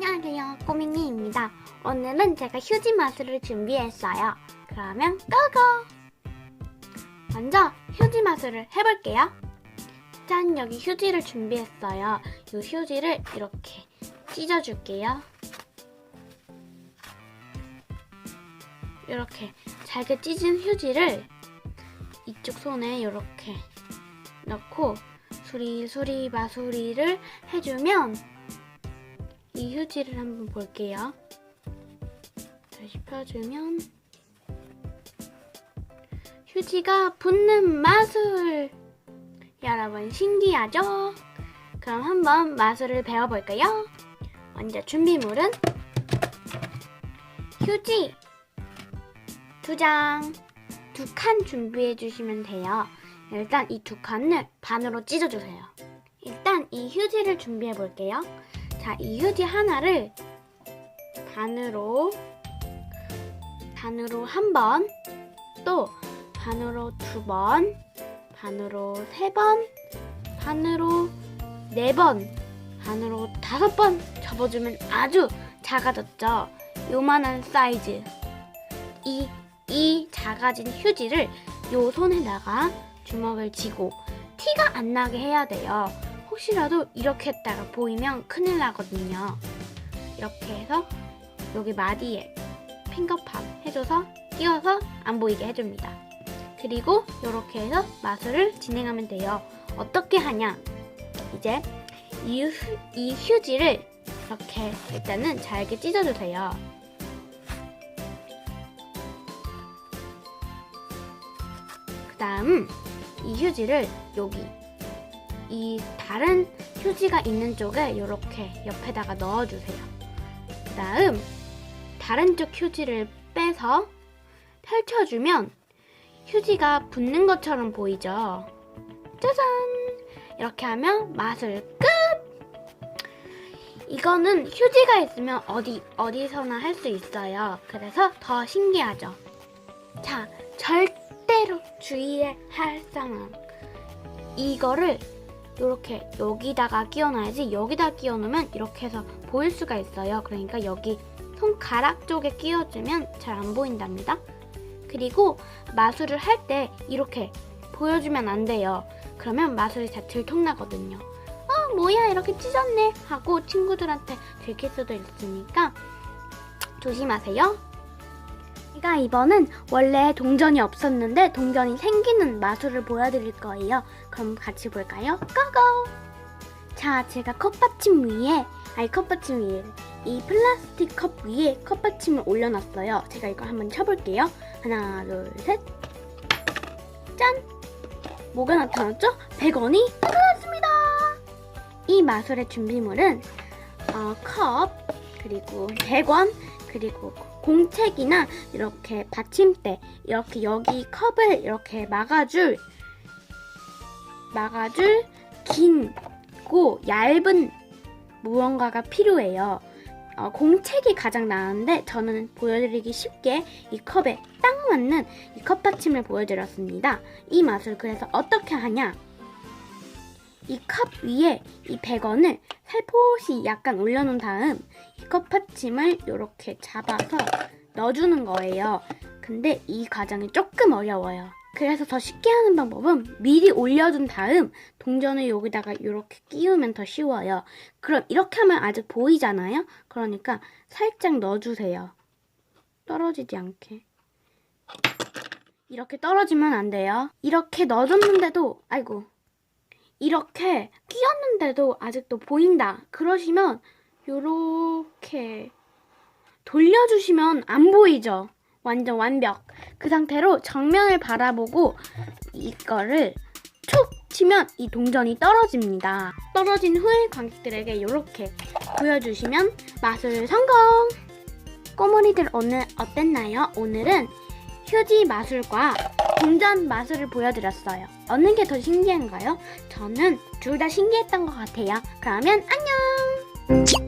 안녕하세요 꼬밍이입니다. 오늘은 제가 휴지 마술을 준비했어요. 그러면 고고! 먼저 휴지 마술을 해볼게요. 짠 여기 휴지를 준비했어요. 이 휴지를 이렇게 찢어줄게요. 이렇게 잘게 찢은 휴지를 이쪽 손에 이렇게 넣고 수리수리 마수리를 해주면 이 휴지를 한번 볼게요. 다시 펴주면 휴지가 붙는 마술! 여러분 신기하죠? 그럼 한번 마술을 배워볼까요? 먼저 준비물은 휴지 두 장, 두 칸 준비해 주시면 돼요. 일단 이 두 칸을 반으로 찢어주세요. 일단 이 휴지를 준비해 볼게요. 자, 이 휴지 하나를 반으로, 반으로 한 번, 또 반으로 두 번, 반으로 세 번, 반으로 네 번, 반으로 다섯 번 접어주면 아주 작아졌죠. 요만한 사이즈. 이, 이 작아진 휴지를 요 손에다가 주먹을 쥐고 티가 안 나게 해야 돼요. 혹시라도 이렇게 했다가 보이면 큰일 나거든요. 이렇게 해서 여기 마디에 핑거팝 해줘서 끼워서 안 보이게 해줍니다. 그리고 이렇게 해서 마술을 진행하면 돼요. 어떻게 하냐? 이제 이, 휴, 이 휴지를 이렇게 일단은 잘게 찢어주세요. 그 다음 이 휴지를 여기 이 다른 휴지가 있는 쪽에 이렇게 옆에다가 넣어주세요. 그 다음 다른 쪽 휴지를 빼서 펼쳐주면 휴지가 붙는 것처럼 보이죠? 짜잔! 이렇게 하면 마술 끝! 이거는 휴지가 있으면 어디, 어디서나 할 수 있어요. 그래서 더 신기하죠? 자, 절대로 주의해야 할 상황. 이거를 이렇게 여기다가 끼워놔야지 여기다 끼워놓으면 이렇게 해서 보일 수가 있어요. 그러니까 여기 손가락 쪽에 끼워주면 잘 안 보인답니다. 그리고 마술을 할 때 이렇게 보여주면 안 돼요. 그러면 마술이 다 들통나거든요. 어, 뭐야, 이렇게 찢었네. 하고 친구들한테 들킬 수도 있으니까 조심하세요. 제가 이번은 원래 동전이 없었는데 동전이 생기는 마술을 보여드릴 거예요. 그럼 같이 볼까요? 고고! 자, 제가 컵받침 위에, 아니 컵받침 위에, 이 플라스틱 컵 위에 컵받침을 올려놨어요. 제가 이걸 한번 쳐볼게요. 하나, 둘, 셋. 짠! 뭐가 나타났죠? 100원이 나타났습니다! 이 마술의 준비물은 어, 컵, 그리고 100원, 그리고 공책이나 이렇게 받침대 이렇게 여기 컵을 이렇게 막아줄 막아줄 긴고 얇은 무언가가 필요해요. 어, 공책이 가장 나은데 저는 보여드리기 쉽게 이 컵에 딱 맞는 이 컵 받침을 보여드렸습니다. 이 맛을 그래서 어떻게 하냐? 이 컵 위에 이 100원을 살포시 약간 올려놓은 다음 이 컵 받침을 이렇게 잡아서 넣어주는 거예요. 근데 이 과정이 조금 어려워요. 그래서 더 쉽게 하는 방법은 미리 올려둔 다음 동전을 여기다가 이렇게 끼우면 더 쉬워요. 그럼 이렇게 하면 아직 보이잖아요? 그러니까 살짝 넣어주세요. 떨어지지 않게. 이렇게 떨어지면 안 돼요. 이렇게 넣어줬는데도, 아이고. 이렇게 끼웠는데도 아직도 보인다. 그러시면 요렇게 돌려주시면 안 보이죠? 완전 완벽. 그 상태로 정면을 바라보고 이거를 툭 치면 이 동전이 떨어집니다. 떨어진 후에 관객들에게 이렇게 보여주시면 마술 성공! 꼬물이들 오늘 어땠나요? 오늘은 휴지 마술과 동전 마술을 보여드렸어요. 어느 게 더 신기한가요? 저는 둘 다 신기했던 것 같아요. 그러면 안녕!